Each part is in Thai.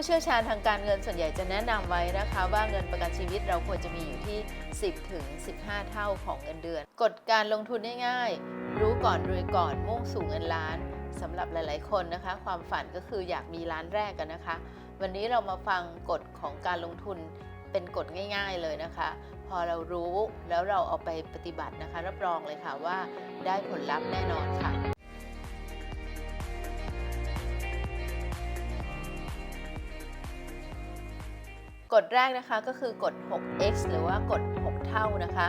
ผู้เชี่ยวชาญทางการเงินส่วนใหญ่จะแนะนำไว้นะคะ ว่าเงินประกันชีวิตเราควรจะมีอยู่ที่ 10ถึง15 เท่าของเงินเดือน กฎการลงทุนง่ายๆ รู้ก่อนรวยก่อนมุ่งสู่เงินล้านสำหรับหลาย ๆ คนนะคะ ความฝันก็คืออยากมีล้านแรกกันนะคะ วันนี้เรามาฟังกฎของการลงทุนเป็นกฎง่าย ๆ เลยนะคะ พอเรารู้แล้วเราเอาไปปฏิบัตินะคะ รับรองเลยค่ะว่าได้ผลลัพธ์แน่นอนค่ะ กฎแรกนะคะก็คือกฎ 6x หรือว่ากฎ 6 เท่านะคะ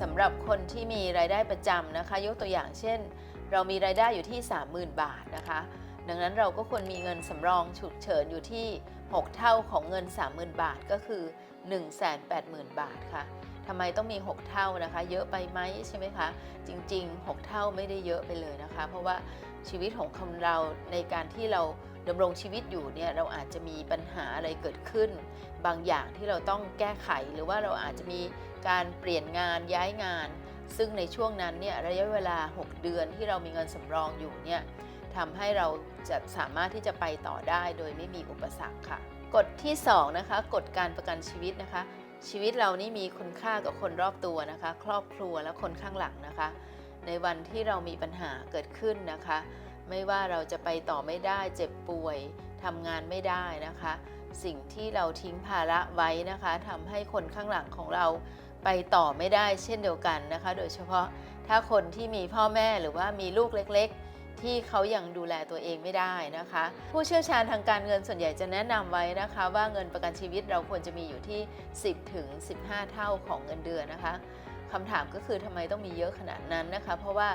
สำหรับคนที่มีรายได้ประจำนะคะ ยกตัวอย่างเช่น เรามีรายได้อยู่ที่ 30,000 บาทนะคะ ดังนั้นเราก็ควรมีเงินสำรองฉุกเฉินอยู่ที่ 6 เท่าของเงิน 30,000 บาทก็คือ 180,000 บาทค่ะทำไมต้องมี 6 เท่านะคะ เยอะไปไหมใช่ไหมคะ จริง ๆ 6 เท่าไม่ได้เยอะไปเลยนะคะ เพราะว่าชีวิตของคนเราในการที่เรา ดำรงชีวิตอยู่เนี่ยเราอาจจะมีปัญหาอะไรเกิดขึ้น บางอย่างที่เราต้องแก้ไขหรือว่าเราอาจจะมีการเปลี่ยนงานย้ายงาน ซึ่งในช่วงนั้นเนี่ยระยะเวลา 6 เดือนที่เรามีเงินสำรองอยู่เนี่ยทำให้เราจะสามารถที่จะไปต่อได้โดยไม่มีอุปสรรคค่ะกฎที่2นะคะกฎการประกันชีวิตนะคะ ชีวิตเรานี่มีคุณค่ากับคนรอบตัวนะคะ ครอบครัวและคนข้างหลังนะคะ ในวันที่เรามีปัญหาเกิดขึ้นนะคะ ไม่ว่าเราจะไปต่อไม่ได้เจ็บป่วยทำงานไม่ได้นะคะ สิ่งที่เราทิ้งภาระไว้นะคะทำให้คนข้างหลังของเราไปต่อไม่ได้เช่นเดียวกันนะคะ โดยเฉพาะถ้าคนที่มีพ่อแม่หรือว่ามีลูกเล็ก ๆ ที่เขายังดูแลตัวเองไม่ได้นะคะ ผู้เชี่ยวชาญทางการเงินส่วนใหญ่จะแนะนำไว้นะคะ ว่าเงินประกันชีวิตเราควรจะมีอยู่ที่ 10ถึง15 เท่าของเงินเดือนนะคะ คำถามก็คือทำไมต้องมีเยอะขนาดนั้นนะคะ เพราะว่า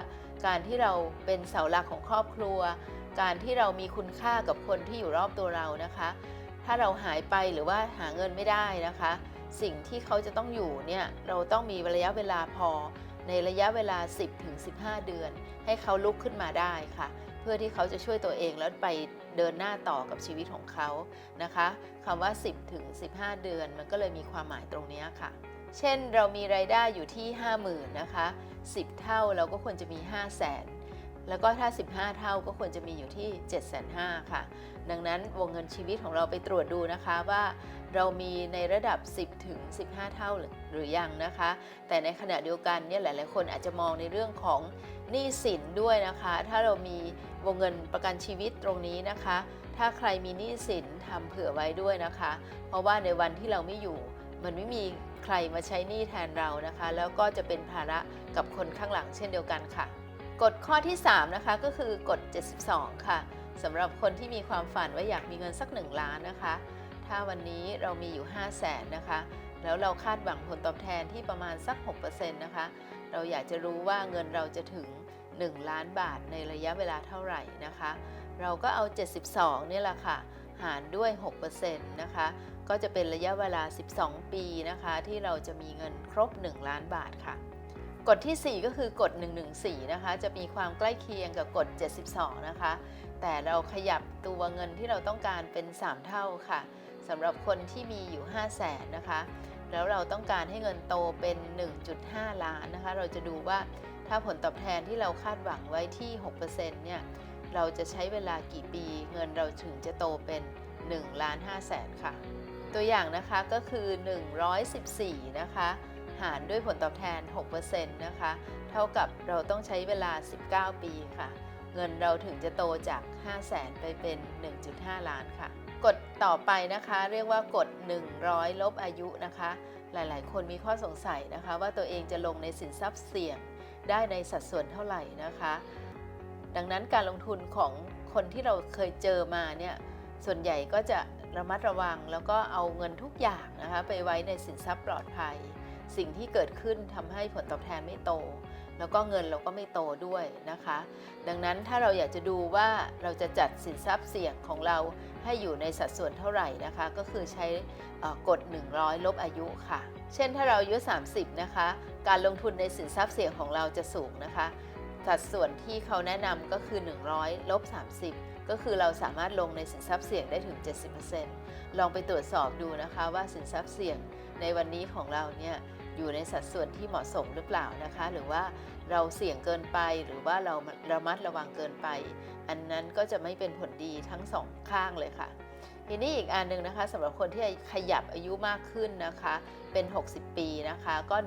การที่เราเป็นเสาหลักของครอบครัว การที่เรามีคุณค่ากับคนที่อยู่รอบตัวเรานะคะ ถ้าเราหายไปหรือว่าหาเงินไม่ได้นะคะ สิ่งที่เขาจะต้องอยู่เนี่ยเราต้องมีระยะเวลาพอในระยะเวลา 10-15 เดือน ให้เขาลุกขึ้นมาได้ค่ะ เพื่อที่เขาจะช่วยตัวเองแล้วไปเดินหน้าต่อกับชีวิตของเขานะคะคำว่า 10-15 เดือนมันก็เลยมีความหมายตรงนี้ค่ะ เช่นเรามีรายได้อยู่ที่ 50,000นะคะ 10 เท่าเราก็ควรจะมี 5 0 0 0 0 0แล้วก็ถ้า 15 เท่าก็ควรจะมีอยู่ที่ 7 5 0 0 0ค่ะ ดังนั้นวงเงินชีวิตของเราไปตรวจดูนะคะว่าเรามีในระดับ 10 ถึง 15 เท่าหรือหรือยังนะคะ แต่ในขณะเดียวกันเนี่ยหลาย ๆ คนอาจจะมองในเรื่องของหนี้สินด้วยนะคะ ถ้าเรามีวงเงินประกันชีวิตตรงนี้นะคะ ถ้าใครมีหนี้สินทำเผื่อไว้ด้วยนะคะ เพราะว่าในวันที่เราไม่อยู่ มันไม่มี ใครมาใช้หนี้แทนเรานะคะ แล้วก็จะเป็นภาระกับคนข้างหลังเช่นเดียวกันค่ะ กฎข้อที่ 3 นะคะก็คือกฎ 72 ค่ะสำหรับคนที่มีความฝันว่าอยากมีเงินสัก 1 ล้านนะคะ ถ้าวันนี้เรามีอยู่ 5 0 0แสนนะคะ แล้วเราคาดหวังผลตอบแทนที่ประมาณสัก 6%นะคะ เราอยากจะรู้ว่าเงินเราจะถึง 1 ล้านบาทในระยะเวลาเท่าไหร่นะคะ เราก็เอา 72เนี่ยแหละค่ะ หารด้วย 6%นะคะ ก็จะเป็นระยะเวลา 12 ปีนะคะ ที่เราจะมีเงินครบ 1 ล้านบาทค่ะ กฎที่ 4 ก็คือกฎ 114 นะคะ จะมีความใกล้เคียงกับกฎ 72 นะคะ แต่เราขยับตัวเงินที่เราต้องการเป็น 3 เท่าค่ะสำหรับคนที่มีอยู่ 5 0 0แสนนะคะ แล้วเราต้องการให้เงินโตเป็น 1.5 ล้านนะคะ เราจะดูว่าถ้าผลตอบแทนที่เราคาดหวังไว้ที่ 6%เนี่ยเราจะใช้เวลากี่ปี เงินเราถึงจะโตเป็น1ล้าน5แสนค่ะ ตัวอย่างนะคะก็คือ 114 นะคะ หารด้วยผลตอบแทน 6%นะคะ เท่ากับเราต้องใช้เวลา 19 ปีค่ะ เงินเราถึงจะโตจาก 5 0 0แสนไปเป็น 1.5 ล้านค่ะ กฎต่อไปนะคะเรียกว่ากฎ 100 ลบอายุนะคะ หลายๆ คนมีข้อสงสัยนะคะ ว่าตัวเองจะลงในสินทรัพย์เสี่ยงได้ในสัดส่วนเท่าไหร่นะคะ ดังนั้นการลงทุนของคนที่เราเคยเจอมาเนี่ยส่วนใหญ่ก็จะ ระมัดระวังแล้วก็เอาเงินทุกอย่างนะคะไปไว้ในสินทรัพย์ปลอดภัย สิ่งที่เกิดขึ้นทำให้ผลตอบแทนไม่โต แล้วก็เงินเราก็ไม่โตด้วยนะคะ ดังนั้นถ้าเราอยากจะดูว่าเราจะจัดสินทรัพย์เสี่ยงของเราให้อยู่ในสัดส่วนเท่าไหร่นะคะ ก็คือใช้เอ่อกฎ 100 ลบอายุค่ะ เช่นถ้าเราอายุ 30 นะคะ การลงทุนในสินทรัพย์เสี่ยงของเราจะสูงนะคะ สัดส่วนที่เขาแนะนำก็คือ 100 ลบ 30 ก็คือเราสามารถลงในสินทรัพย์เสี่ยงได้ถึง 70%ลองไปตรวจสอบดูนะคะว่าสินทรัพย์เสี่ยงในวันนี้ของเราเนี่ยอยู่ในสัดส่วนที่เหมาะสมหรือเปล่านะคะ หรือว่าเราเสี่ยงเกินไปหรือว่าเราระมัดระวังเกินไป อันนั้นก็จะไม่เป็นผลดีทั้งสองข้างเลยค่ะทีนี้อีกอันหนึ่งนะคะสำหรับคนที่ขยับอายุมากขึ้นนะคะ เป็น 60 ปีนะคะก็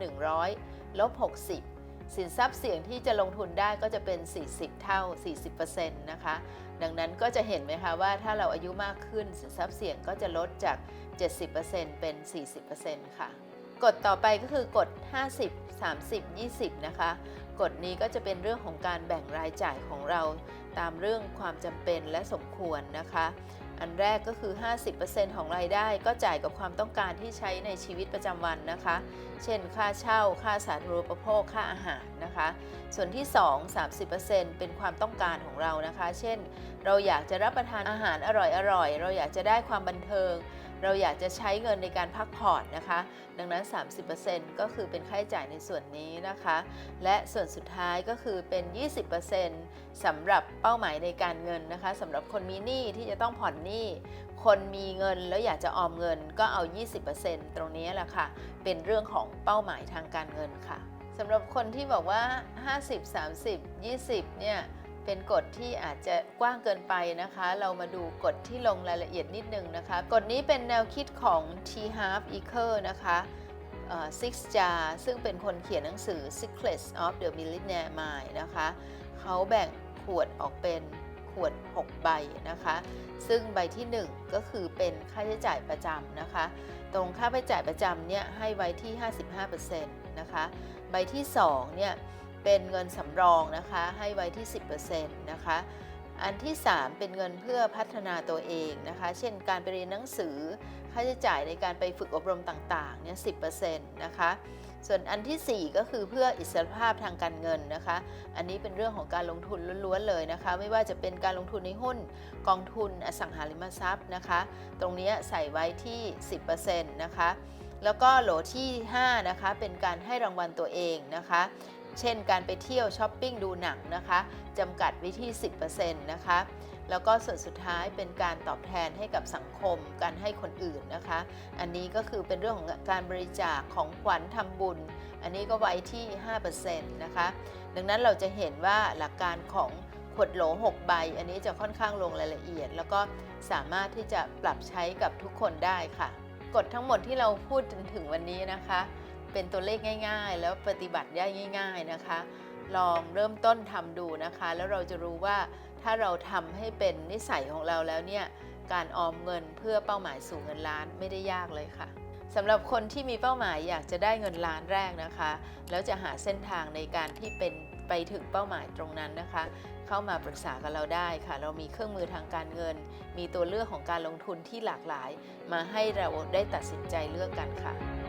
100ลบ60 สินทรัพย์เสี่ยงที่จะลงทุนได้ก็จะเป็น 40 เท่า 40%นะคะ ดังนั้นก็จะเห็นไหมคะว่าถ้าเราอายุมากขึ้นสินทรัพย์เสี่ยงก็จะลดจาก 70%เป็น 40%ค่ะ กฎต่อไปก็คือกฎ 50 30 20 นะคะ กฎนี้ก็จะเป็นเรื่องของการแบ่งรายจ่ายของเราตามเรื่องความจำเป็นและสมควรนะคะ อันแรกก็คือ 50%ของรายได้ก็จ่ายกับความต้องการที่ใช้ในชีวิตประจำวันนะคะ เช่น ค่าเช่า ค่าสาธารณูปโภค ค่าอาหารนะคะ ส่วนที่ 2 30%เป็นความต้องการของเรานะคะ เช่น เราอยากจะรับประทานอาหารอร่อยๆ เราอยากจะได้ความบันเทิง เราอยากจะใช้เงินในการพักผ่อนนะคะ ดังนั้น 30%ก็คือเป็นค่าใช้จ่ายในส่วนนี้นะคะ และส่วนสุดท้ายก็คือเป็น 20%สำหรับเป้าหมายในการเงินนะคะสำหรับคนมีหนี้ที่จะต้องผ่อนหนี้ คนมีเงินแล้วอยากจะออมเงินก็เอา 20%ตรงนี้แหละค่ะ เป็นเรื่องของเป้าหมายทางการเงินค่ะสำหรับคนที่บอกว่า 50 30 20เนี่ย เป็นกฎที่อาจจะกว้างเกินไปนะคะ เรามาดูกฎที่ลงรายละเอียดนิดนึงนะคะ กฎนี้เป็นแนวคิดของ T Harv Eker นะคะอ่อ Six Jar ซึ่งเป็นคนเขียนหนังสือ Secrets of the Millionaire Mind นะคะ เขาแบ่งขวดออกเป็นขวด 6 ใบนะคะ ซึ่งใบที่ 1 ก็คือเป็นค่าใช้จ่ายประจำนะคะ ตรงค่าใช้จ่ายประจำเนี่ยให้ไว้ที่ 55%นะคะ ใบที่ 2 เนี่ย เป็นเงินสำรองนะคะให้ไว้ที่ 10%นะคะอันที่ 3 เป็นเงินเพื่อพัฒนาตัวเองนะคะ เช่นการไปเรียนหนังสือ ค่าใช้จ่ายในการไปฝึกอบรมต่างๆ เนี่ย10%นะคะ ส่วนอันทีสี่ 4 ก็คือเพื่ออิสรภาพทางการเงินนะคะ อันนี้เป็นเรื่องของการลงทุนล้วนๆเลยนะคะ ไม่ว่าจะเป็นการลงทุนในหุ้น กองทุนอสังหาริมทรัพย์นะคะ ตรงนี้ใส่ไว้ที่ 10%นะคะ แล้วก็โหลที่ 5 นะคะ เป็นการให้รางวัลตัวเองนะคะ เช่น การไปเที่ยวช้อปปิ้งดูหนังนะคะจำกัดไว้ที่ 10%นะคะแล้วก็ส่วนสุดท้ายเป็นการตอบแทนให้กับสังคม การให้คนอื่นนะคะ อันนี้ก็คือเป็นเรื่องของการบริจาคของขวัญทำบุญ อันนี้ก็ไว้ที่ 5%นะคะ ดังนั้นเราจะเห็นว่าหลักการของขวดโหล 6 ใบ อันนี้จะค่อนข้างลงรายละเอียด แล้วก็สามารถที่จะปรับใช้กับทุกคนได้ค่ะ กฎทั้งหมดที่เราพูดจนถึงวันนี้นะคะ เป็นตัวเลขง่าย ๆ แล้วปฏิบัติได้ง่าย ๆนะคะ ลองเริ่มต้นทำดูนะคะ แล้วเราจะรู้ว่าถ้าเราทำให้เป็นนิสัยของเราแล้วเนี่ยการออมเงินเพื่อเป้าหมายสู่เงินล้านไม่ได้ยากเลยค่ะสำหรับคนที่มีเป้าหมายอยากจะได้เงินล้านแรกนะคะ แล้วจะหาเส้นทางในการที่เป็นไปถึงเป้าหมายตรงนั้นนะคะ เข้ามาปรึกษากับเราได้ค่ะ เรามีเครื่องมือทางการเงิน มีตัวเลือกของการลงทุนที่หลากหลาย มาให้เราได้ตัดสินใจเลือกกันค่ะ